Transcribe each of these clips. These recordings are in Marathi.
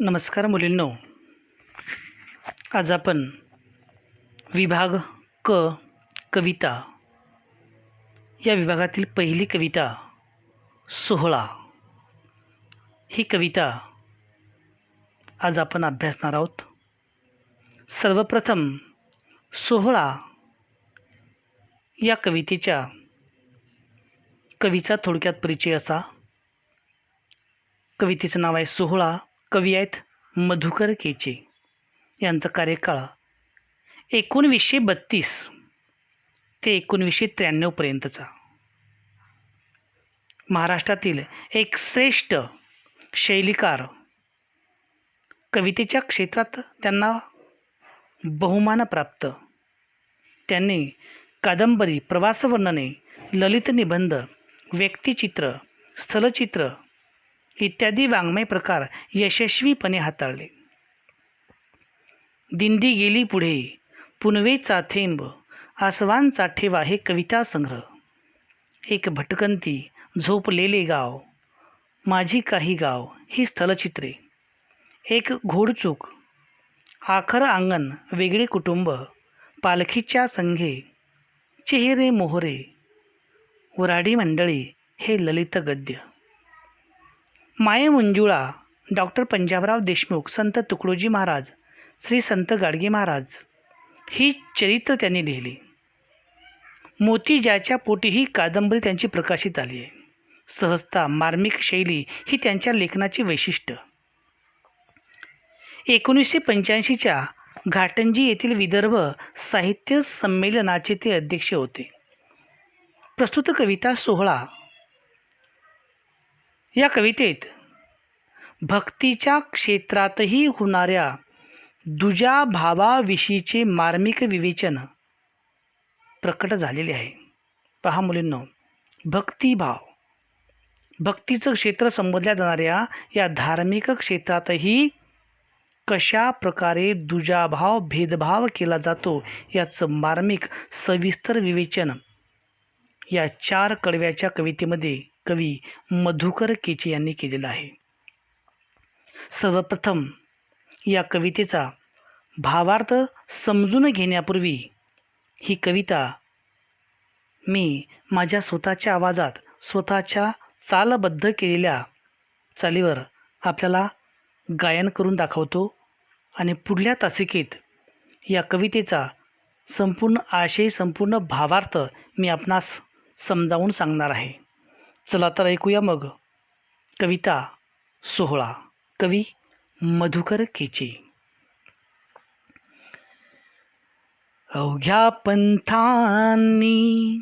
नमस्कार मुलींनो. आज आपण विभाग क कविता या विभागातील पहिली कविता सोहळा. ही कविता आज आपण अभ्यासणार आहोत. सर्वप्रथम सोहळा या कवितेच्या कवीचा थोडक्यात परिचय असा. कवितेचं नाव आहे सोहळा. कवी आहेत मधुकर केचे यांचा कार्यकाळ एकोणवीसशे बत्तीस ते एकोणवीसशे त्र्याण्णवपर्यंतचा महाराष्ट्रातील एक श्रेष्ठ शैलीकार कवितेच्या क्षेत्रात त्यांना बहुमान प्राप्त. त्यांनी कादंबरी प्रवासवर्णने ललित निबंध व्यक्तिचित्र स्थलचित्र इत्यादी वाङ्मय प्रकार यशस्वीपणे हाताळले. दिंडी गेली पुढे. पुनवेचा थेंब आसवांचा ठेवा हे कविता संग्रह. एक भटकंती झोपलेले गाव. माझी काही गाव. ही स्थलचित्रे. एक घोडचूक आखर अंगण वेगळे कुटुंब. पालखीच्या संघे. चेहरे मोहरे. वराडी मंडळी हे ललित गद्य माये मुंजुळा डॉक्टर पंजाबराव देशमुख संत तुकडोजी महाराज श्री संत गाडगे महाराज. ही चरित्र त्यांनी लिहिली. मोती ज्याच्या पोटी ही कादंबरी त्यांची प्रकाशित आली आहे. सहजता मार्मिक शैली ही त्यांच्या लेखनाची वैशिष्ट्य. एकोणीसशे पंच्याऐंशीच्या घाटंजी येथील विदर्भ साहित्य संमेलनाचे ते अध्यक्ष होते. प्रस्तुत कविता सोहळा या कवितेत भक्तीच्या क्षेत्रातही होणाऱ्या दुजा भावाविषयीचे मार्मिक विवेचन प्रकट झालेले आहे. पहा मुलींनो भक्तिभाव भक्तीचं क्षेत्र संबोधल्या जाणाऱ्या या धार्मिक क्षेत्रातही कशा प्रकारे दुजाभाव भेदभाव केला जातो याचं मार्मिक सविस्तर विवेचन या चार कडव्याच्या कवितेमध्ये कवी मधुकर केचे यांनी केलेला आहे. सर्वप्रथम या कवितेचा भावार्थ समजून घेण्यापूर्वी ही कविता मी माझ्या स्वतःच्या आवाजात स्वतःच्या चालबद्ध केलेल्या चालीवर आपल्याला गायन करून दाखवतो आणि पुढल्या तासिकेत या कवितेचा संपूर्ण आशय संपूर्ण भावार्थ मी आपणास समजावून सांगणार आहे. चला तर ऐकूया मग. कविता सोहळा. कवी मधुकर केचे. अवघ्या पंथांनी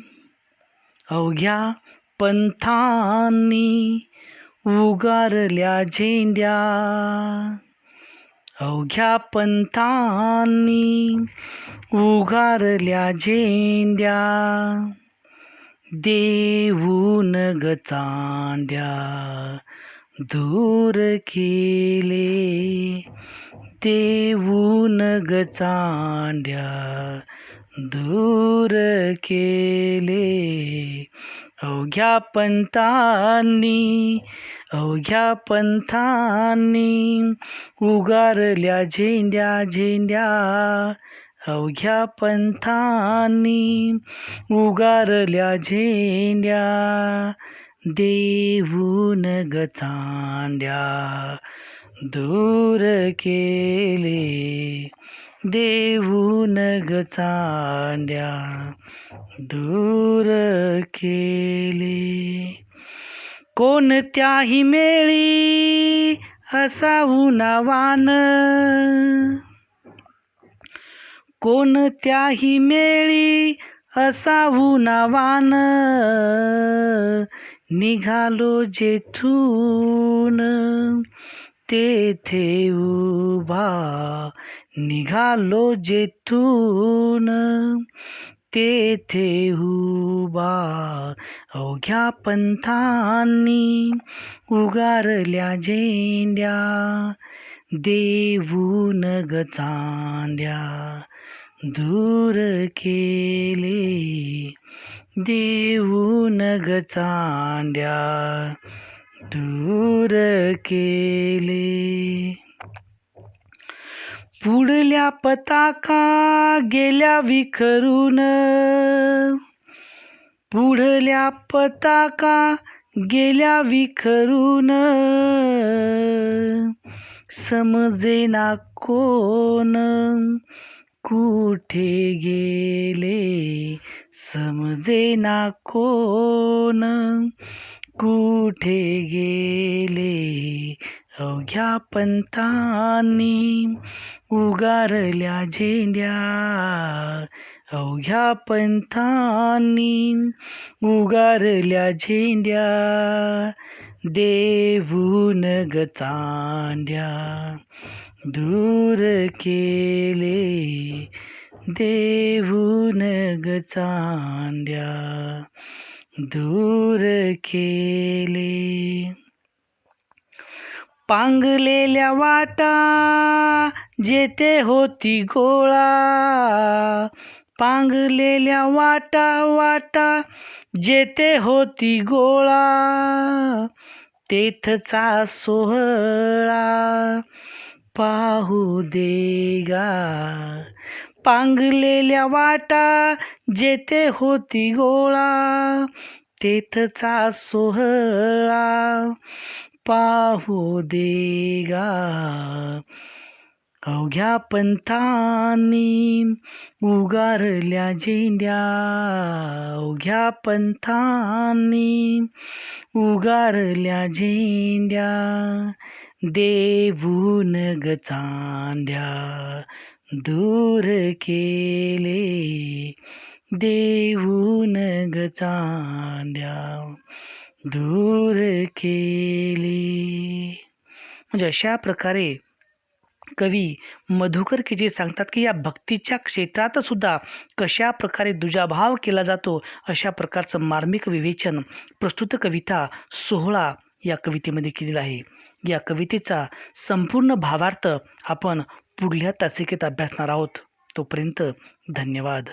अवघ्या पंथांनी उगारल्या झेंड्या. अवघ्या पंथांनी उगारल्या झेंड्या. देऊन गचांड्या दूर केले. देऊन गचांड्या दूर केले. अवघ्या पंथांनी अवघ्या पंथांनी उगारल्या झेंड्या झेंड्या. अवघ्या पंथांनी उगारल्या झेंड्या देऊन गचांड्या दूर केले देऊन गचांड्या दूर केले. कोणत्याही मेळी असा उन्हावान कोणत्याही मेळी असाऊ नावान? निघालो जेथून तेथे उभा निघालो जेथून तेथे उभा अवघ्या पंथांनी उगारल्या झेंड्या. देऊन गचांड्या दूर केले. देऊन गचांड्या दूर केले. पुढल्या पताका गेल्या विखरून. पुढल्या पताका गेल्या विखरून. समजेना कोण? कुठे गेले? समजेना कोण? कुठे गेले? अवघ्या पंथांनी उगारल्या झेंड्या. अवघ्या पंथांनी उगारल्या झेंड्या. देऊन गचांड्या दूर केले देऊन गचांड्या दूर केले. पांगलेल्या वाटा जेथे होती गोळा पांगलेल्या वाटा वाटा जेथे होती गोळा तेथचा सोहळा पाहू देगा पांगलेल्या वाटा जेथे होती गोळा तेथचा सोहळा पाहू देगा अवघ्या पंथांनी उगारल्या झेंड्या. अवघ्या पंथांनी उगारल्या झेंड्या. देवून गचांड्या दूर केले. देवून गचांड्या दूर केले. म्हणजे अशा प्रकारे कवी मधुकर जे सांगतात की या भक्तीच्या क्षेत्रात सुद्धा कशा प्रकारे दुजाभाव केला जातो अशा प्रकारचं मार्मिक विवेचन प्रस्तुत कविता सोहळा या कवितेमध्ये केलेला आहे. या कवितेचा संपूर्ण भावार्थ आपण पुढल्या तासिकेत अभ्यासणार आहोत. तोपर्यंत धन्यवाद.